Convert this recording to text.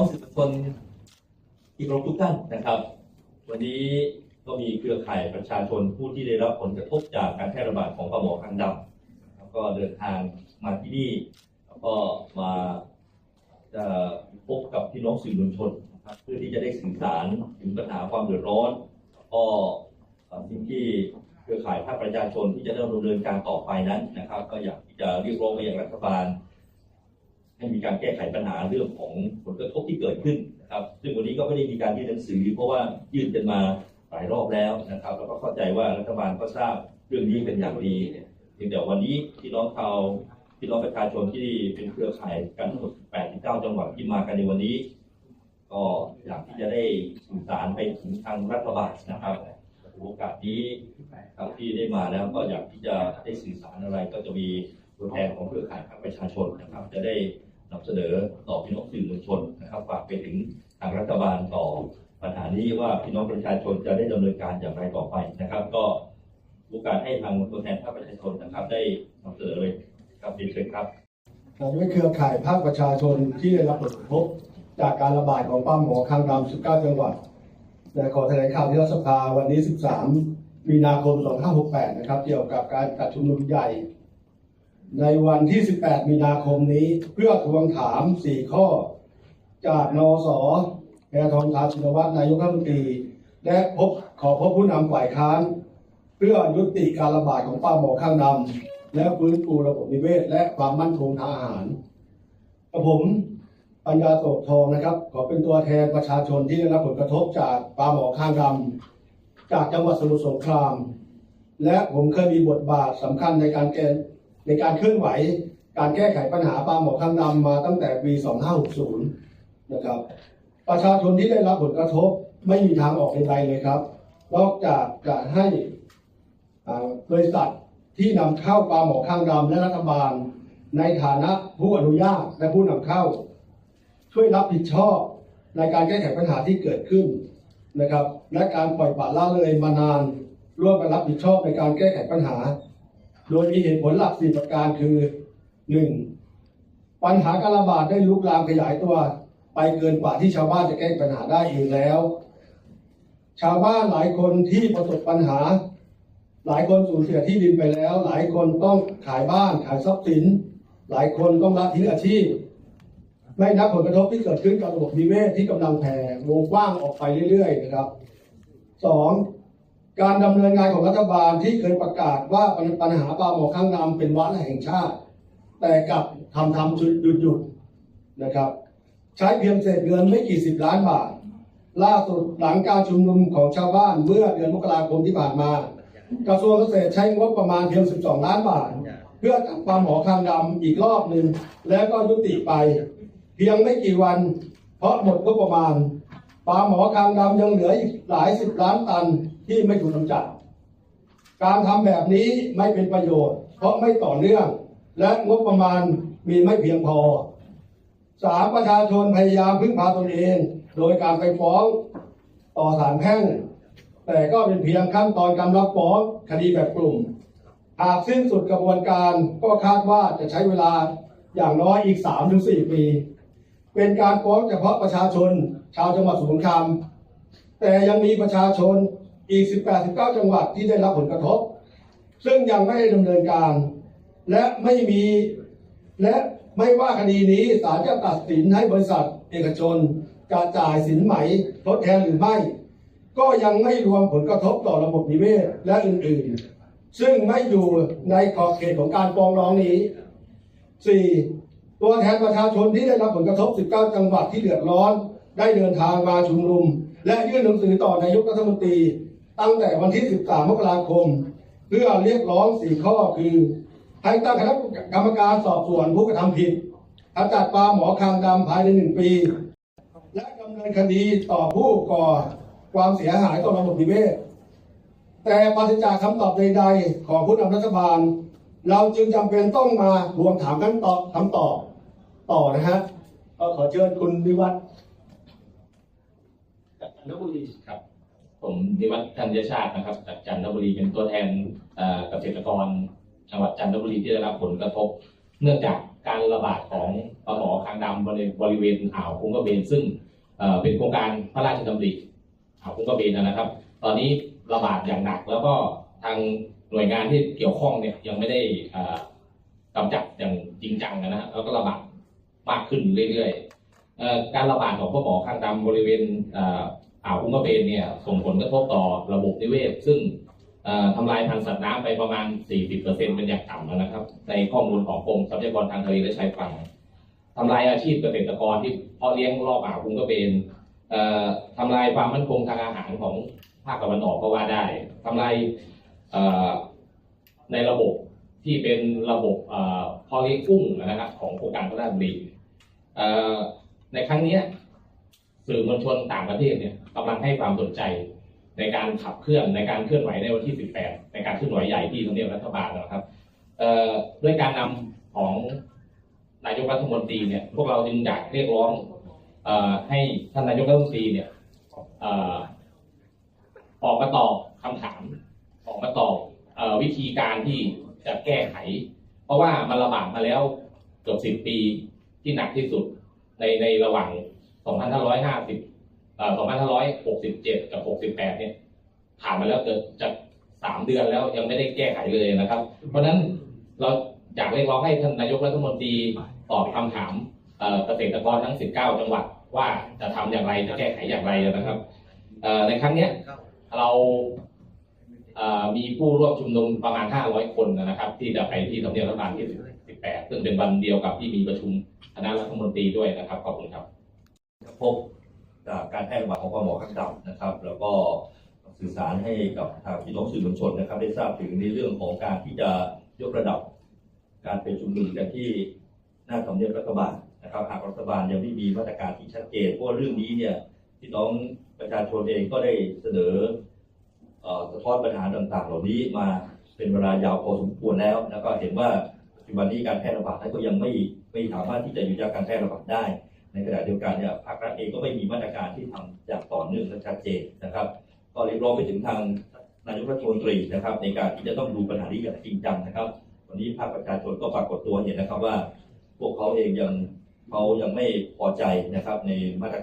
สื่อมวลชนที่เคารพทุกท่านนะครับ วันนี้ก็มีเครือข่ายประชาชนผู้ที่ได้รับผลกระทบจากการแพร่ระบาดของปลาหมอคางดำแล้วก็เดินทางมาที่นี่ แล้วก็มาจะพบกับพี่น้องสื่อมวลชนนะครับเพื่อที่จะได้สื่อสารถึงปัญหาความเดือดร้อนแล้วก็สิ่งที่เครือข่ายภาคประชาชนที่จะดำเนินการต่อไปนั้นนะครับ ก็อยากที่จะเรียกร้องไปยังรัฐบาล ให้มีการแก้ไขปัญหาเรื่องของผลกระทบที่เกิดขึ้นนะครับ ซึ่งวันนี้ก็ไม่ได้มีการยื่นหนังสือ เพราะว่ายื่นกันมาหลายรอบแล้วนะครับ แล้วก็เข้าใจว่ารัฐบาลก็ทราบเรื่องนี้เป็นอย่างดีเพียงแต่วันนี้พี่น้องชาวพี่น้องประชาชนที่เป็นเครือข่ายกันทั้งหมด89 จังหวัดที่มากันในวันนี้ ก็อยากที่จะได้สื่อสารไปถึงทางรัฐบาลนะครับโอกาสนี้ครับที่ได้มาแล้วก็อยากที่จะได้สื่อสารอะไรก็จะมีตัวแทนของเครือข่ายภาคประชาชนนะครับ จะได้ นำเสนอต่อพี่น้องสื่อมวลชนนะครับฝากไปถึงทางรัฐบาลต่อปัญหานี้ว่าพี่น้องประชาชนจะได้ดำเนินการอย่างไรต่อไปนะครับ ก็โอกาสให้ทางตัวแทนภาคประชาชนนะครับ ได้นำเสนอเลยครับเรียนเชิญครับเราด้วยเครือข่ายภาคประชาชนที่ได้รับผลกระทบจากการระบาดของป้าหมอคางดำ19 จังหวัดแต่ขอแถลงข่าวที่รัฐสภาวันนี้ 13 มีนาคม 2568 นะครับ เกี่ยวกับการจัดชุมนุมใหญ่ ในวันที่ 18 มีนาคมนี้เพื่อทวงถาม 4 ข้อ จากนสแพทองทานชินวัตรนายกรัฐมนตรี และพบขอพบผู้นำฝ่ายค้าน เพื่อยุติการระบาดของป้าหมอข้างดำและฟื้นฟูระบบนิเวศ และความมั่นคงทางอาหารกับผมปัญญาโสกทองนะครับ ขอเป็นตัวแทนประชาชนที่ได้รับผลกระทบจากปลาหมอข้างดำจากจังหวัดสมุทรสงคราม และผมเคยมีบทบาทสำคัญในการแก้ ในการเคลื่อนไหว การแก้ไขปัญหาปลาหมอข้างดำมาตั้งแต่ปี 2560 นะครับ ประชาชนที่ได้รับผลกระทบไม่มีทางออกใดๆเลยครับ นอกจากจะให้บริษัทที่นำเข้าปลาหมอข้างดำและรัฐบาล ในฐานะผู้อนุญาตและผู้นำเข้า ช่วยรับผิดชอบในการแก้ไขปัญหาที่เกิดขึ้นนะครับ และการปล่อยปละละเลยมานานร่วมกันรับผิดชอบในการแก้ไขปัญหา โดยมีเหตุผลหลักสี่ประการคือหนึ่งปัญหาการระบาดได้ลุกลามขยายตัว ไปเกินกว่าที่ชาวบ้านจะแก้ปัญหาได้เองแล้ว ชาวบ้านหลายคนที่ประสบปัญหา หลายคนสูญเสียที่ดินไปแล้ว หลายคนต้องขายบ้านขายทรัพย์สิน หลายคนต้องละทิ้งอาชีพไม่นับผลกระทบที่เกิดขึ้นกับระบบนิเวศที่กำลังแผ่วงกว้างออกไปเรื่อยๆนะครับสอง การดำเนินงานของรัฐบาลที่เคยประกาศว่าปัญหาปลาหมอข้างดำเป็นวาระแห่งชาติ แต่กลับทำทำหยุดหยุดหยุดนะครับ ใช้เพียงเศษเงินไม่กี่สิบล้านบาท ล่าสุดหลังการชุมนุมของชาวบ้านเมื่อเดือนมกราคมที่ผ่านมา กระทรวงเกษตรใช้งบประมาณเพียง 12 ล้านบาท เพื่อจับปลาหมอคางดำอีกรอบหนึ่งแล้วก็ยุติไป เพียงไม่กี่วัน เพราะหมดงบประมาณปลาหมอคางดำยังเหลืออีกหลายสิบล้านตัน ที่ไม่ถูกกำจัด การทำแบบนี้ไม่เป็นประโยชน์ เพราะไม่ต่อเนื่อง และงบประมาณมีไม่เพียงพอสามประชาชนพยายามพึ่งพาตนเอง โดยการไปฟ้องต่อศาลแพ่งแต่ก็เป็นเพียงขั้นตอนการรับฟ้องคดีแบบกลุ่ม หากสิ้นสุดกระบวนการก็คาดว่าจะใช้เวลาอย่างน้อยอีก 3-4 ปี เป็นการฟ้องเฉพาะประชาชน ชาวจังหวัดสมุทรสงครามแต่ยังมีประชาชน อีก 18-19 จังหวัดที่ได้รับผลกระทบ ซึ่งยังไม่ได้ดำเนินการ และไม่มีและไม่ว่าคดีนี้ศาลจะตัดสินให้บริษัทเอกชนจะจ่ายสินไหมทดแทนหรือไม่ ก็ยังไม่รวมผลกระทบต่อระบบนิเวศและอื่นๆ ซึ่งไม่อยู่ในขอบเขตของการฟ้องร้องนี้ 4. ตัวแทนประชาชนที่ได้รับผลกระทบ 19 จังหวัดที่เดือดร้อน ได้เดินทางมาชุมนุม และยื่นหนังสือต่อนายกรัฐมนตรี ตั้งแต่วันที่ 13 มกราคม เพื่อเรียกร้อง 4 ข้อคือ ให้ตั้งคณะกรรมการสอบสวนผู้กระทำผิดขจัดปลาหมอคางดำภายในหนึ่งปี และดำเนินคดีต่อผู้ก่อความเสียหายต่อระบบนิเวศ แต่ปราศจากคำตอบใดๆ ของผู้นำรัฐบาล เราจึงจำเป็นต้องมาทวงถามกันตอบคำตอบต่อนะฮะก็ขอเชิญคุณวิวัฒน์จากนบุรีครับ ผมนิวัฒน์ธัญชาตินะครับจากจันทบุรีเป็นตัวแทนเกษตรกรจังหวัดจันทบุรีที่ได้รับผลกระทบ เนื่องจากการระบาดของปลาหมอคางดำบริบริเวณอ่าวคุ้งกระเบน ซึ่งเเป็นโครงการพระราชดำริอ่าวคุ้งกระเบนนะครับ ตอนนี้ระบาดอย่างหนักแล้วก็ทางหน่วยงานที่เกี่ยวข้องเนี่ยยังไม่ได้กำจัดอย่างจริงจังนะฮะแล้วก็ระบาดมากขึ้นเรื่อยๆการระบาดของปลาหมอคางดำบริเวณ อ่าวคุ้งกระเบนเนี่ยส่งผลกระทบต่อระบบนิเวศ ซึ่งทำลายพันธุ์สัตว์น้ำไปประมาณ 40%เป็นอย่างต่ำแล้วนะครับ ในข้อมูลของกรมทรัพยากรทางทะเลและชายฝั่งทำลายอาชีพเกษตรกรที่เพาะเลี้ยงรอบอ่าวคุ้งกระเบนทำลายความมั่นคงทางอาหารของภาคตะวันออกก็ว่าได้ทำลายในระบบที่เป็นระบบเอ่อเพาะเลี้ยงกุ้งนะครับของโครงการพระราชดำริในครั้งนี้สื่อมวลชนต่างประเทศเนี่ย กำลังให้ความสนใจ ในการขับเคลื่อนในการเคลื่อนไหวในวันที่ 18 ในการเคลื่อนไหวใหญ่ที่ทำเนียบรัฐบาลนะครับด้วยการนำของนายกรัฐมนตรีเนี่ยพวกเราจึงอยากเรียกร้องออให้ท่านนายกรัฐมนตรีเนี่ยออกมาตอบคำถาม ออกมาตอบวิธีการที่จะแก้ไข เพราะว่ามันระบาดมาแล้วเกือบสิบปีที่หนักที่สุดในในระหว่าง 2550 2567 กับ 68 เนี่ยผ่านมาแล้วเกิดจะสามเดือนแล้วยังไม่ได้แก้ไขเลยนะครับ เพราะฉะนั้นเราอยากเรียกร้องให้ท่านนายกรัฐมนตรีตอบคำถามเกษตรกรทั้ง 19 จังหวัดว่าจะทำอย่างไรจะแก้ไขอย่างไรนะครับในครั้งนี้เรามีผู้ร่วมชุมนุมประมาณ 500 คนนะครับ ที่จะไปที่ทำเนียบรัฐบาลที่ 18 ซึ่งเป็นวันเดียวกับที่มีประชุมคณะรัฐมนตรีด้วยนะครับขอบคุณครับพบ จากการแพร่ระบาดของปลาหมอข้างดำนะครับ แล้วก็สื่อสารให้กับทางพี่น้องสื่อมวลชนนะครับ ได้ทราบถึงในเรื่องของการที่จะยกระดับ การเป็นชุมนุมกันที่หน้าทำเนียบรัฐบาลนะครับหากรัฐบาลยังไม่มีมาตรการที่ชัดเจนเพราะเรื่องนี้เนี่ยพี่น้องประชาชนเองก็ได้เสนอเอ่อสะท้อนปัญหาต่างๆ เหล่านี้มาเป็นเวลายาวพอสมควรแล้ว แล้วก็เห็นว่าปัจจุบันนี้การแพร่ระบาดนั้นก็ยังไม่ไม่สามารถที่จะหยุดยั้งการแพร่ระบาดได้ ในขณะเดียวกันเนี่ยภาครัฐเองก็ไม่มีมาตรการที่ทำอย่างต่อเนื่องและชัดเจนนะครับ ก็เรียกร้องไปถึงทางนายกรัฐมนตรีนะครับ ในการที่จะต้องดูปัญหานี้อย่างจริงจังนะครับ วันนี้ภาคประชาชนก็ปรากฏตัวเห็นนะครับว่า พวกเขาเองยังเขายังไม่พอใจนะครับ ในมาตร